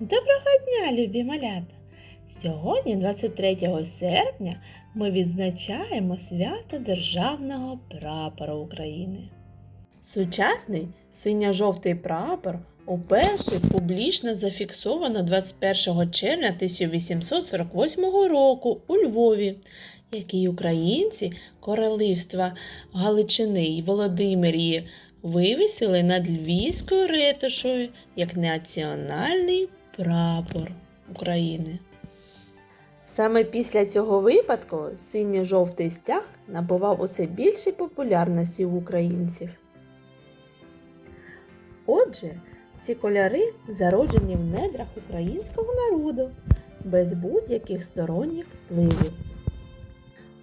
Доброго дня, любі малята! Сьогодні, 23 серпня, ми відзначаємо свято Державного прапора України. Сучасний синьо-жовтий прапор уперше публічно зафіксовано 21 червня 1848 року у Львові, який українці королівства Галичини й Володимирії вивісили над Львівською ретушою як національний прапор України. Саме після цього випадку синьо-жовтий стяг набував усе більшої популярності у українців. Отже, ці кольори зароджені в недрах українського народу без будь-яких сторонніх впливів.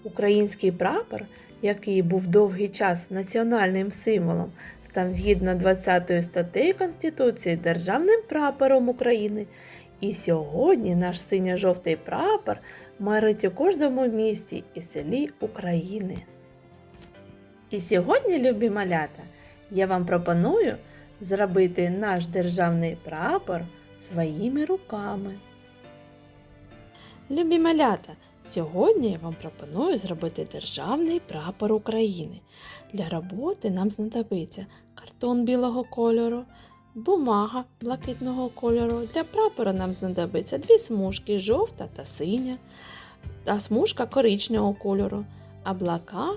Український прапор, який був довгий час національним символом, став згідно 20 статтею Конституції державним прапором України. І сьогодні наш синьо-жовтий прапор марить у кожному місті і селі України. І сьогодні, любі малята, я вам пропоную зробити наш державний прапор своїми руками. Любі малята, сьогодні я вам пропоную зробити державний прапор України. Для роботи нам знадобиться картон білого кольору, бумага блакитного кольору. Для прапора нам знадобиться дві смужки жовта та синя, та смужка коричневого кольору, облака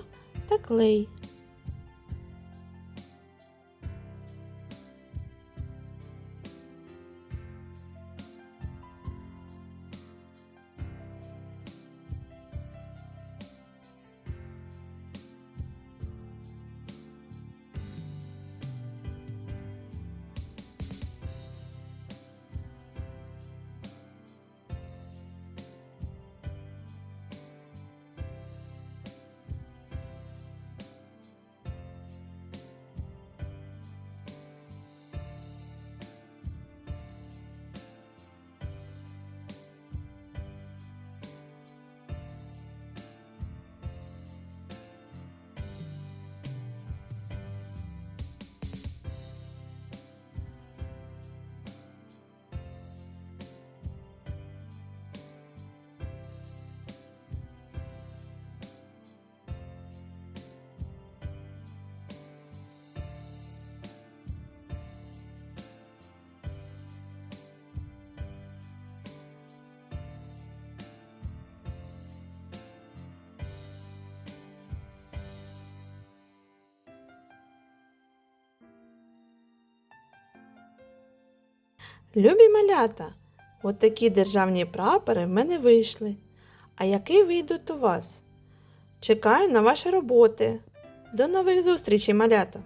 та клей. Любі малята, от такі державні прапори в мене вийшли. А які вийдуть у вас? Чекаю на ваші роботи. До нових зустрічей, малята!